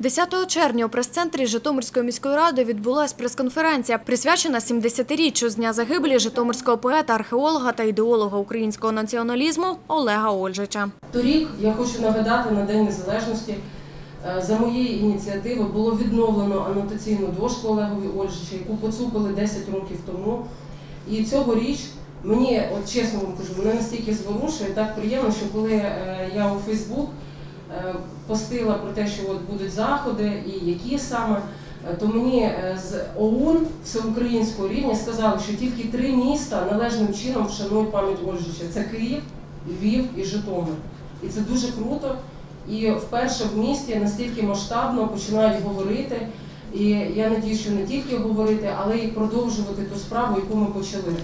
10 червня у прес-центрі Житомирської міської ради відбулася прес-конференція, присвячена 70-річчю з дня загибелі житомирського поета, археолога та ідеолога українського націоналізму Олега Ольжича. Торік я хочу нагадати на День Незалежності. е, За моєї ініціативи було відновлено анотаційну дошку Олегові Ольжича, яку поцупили 10 років тому. І цьогоріч мені, от чесно вам кажу, мене настільки зворушує, так приємно, що коли е, я у Фейсбук постила про те, що от будуть заходи і які саме, е, то мені е, з ОУН всеукраїнського рівня сказали, що тільки три міста належним чином вшанують пам'ять Ольжича. Це Київ, Львів і Житомир. І це дуже круто. І вперше в місті настільки масштабно починають говорити. І я надію, що не тільки говорити, але й продовжувати ту справу, яку ми почали.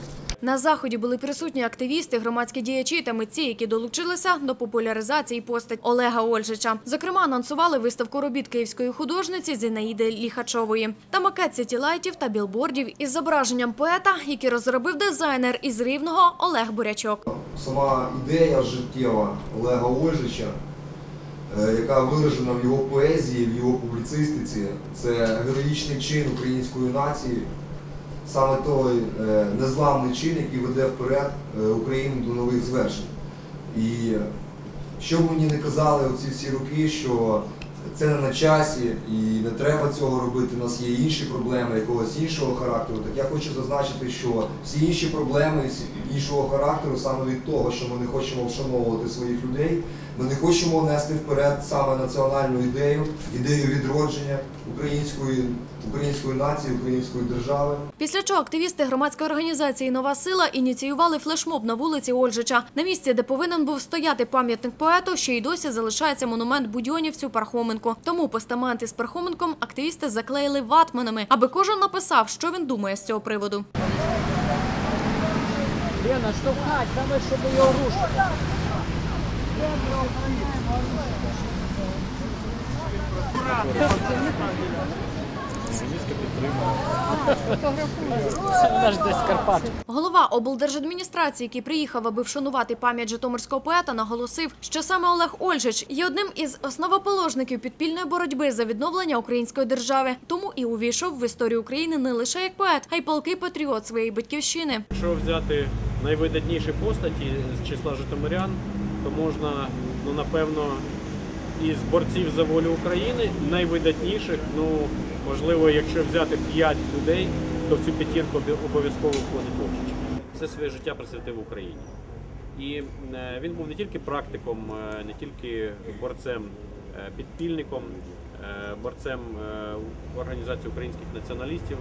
На заході були присутні активісти, громадські діячі та митці, які долучилися до популяризації постать Олега Ольжича. Зокрема, анонсували виставку робіт київської художниці Зінаїди Ліхачової та макет сітілайтів та білбордів із зображенням поета, які розробив дизайнер із Рівного Олег Бурячок. Сама ідея життєва Олега Ольжича, е, яка виражена в його поезії, в його публіцистиці, це героїчний чин української нації, саме той е, незламний чин, який веде вперед е, Україну до нових звершень. І що б мені не казали оці всі роки, що це не на часі і не треба цього робити, у нас є інші проблеми якогось іншого характеру. Так я хочу зазначити, що всі інші проблеми іншого характеру саме від того, що ми не хочемо вшановувати своїх людей, ми не хочемо нести вперед саме національну ідею, ідею відродження української, української нації, української держави. Після чого активісти громадської організації Нова сила ініціювали флешмоб на вулиці Ольжича. На місці, де повинен був стояти пам'ятник поету, ще й досі залишається монумент будьонівцю Пархоменку. Тому постамент із Пархоменком активісти заклеїли ватманами, аби кожен написав, що він думає з цього приводу. Лена, штовхать, саме щоб його рушити. Голова облдержадміністрації, який приїхав, аби вшанувати пам'ять житомирського поета, наголосив, що саме Олег Ольжич є одним із основоположників підпільної боротьби за відновлення української держави. Тому і увійшов в історію України не лише як поет, а й палкий патріот своєї батьківщини. Якщо взяти найвидатніші постаті з числа житомирян, то можна, ну напевно, із борців за волю України найвидатніших, ну можливо, якщо взяти п'ять людей, то в цю п'ятірку обов'язково входить Ольжич. Все своє життя присвятив Україні. І е, він був не тільки практиком, е, не тільки борцем, е, підпільником, борцем організації українських націоналістів,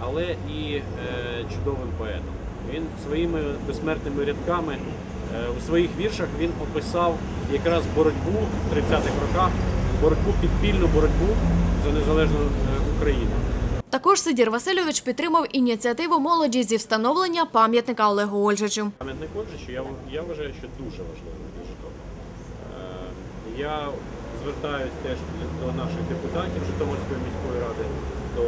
але і чудовим поетом. Він своїми безсмертними рядками у своїх віршах він описав якраз боротьбу в 30-х роках, боротьбу підпільну боротьбу за незалежну е, Україну. Також Сидір Васильович підтримав ініціативу молоді зі встановлення пам'ятника Олегу Ольжичу. Пам'ятник Ольжичу, я, я вважаю, що дуже важливий для Житомира. Е, Я звертаюся теж до наших депутатів Житомирської міської ради, до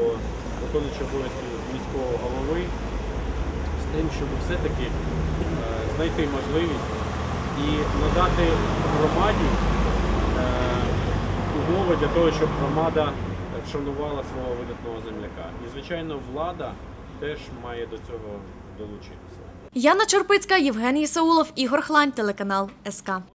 виконуючого обов'язків міського голови з тим, щоб все-таки е, знайти можливість і надати громаді е, умови для того, щоб громада вшанувала свого видатного земляка. І, звичайно, влада теж має до цього долучитися. Яна Черпицька, Євгеній Саулов, Ігор Хлань, телеканал СК.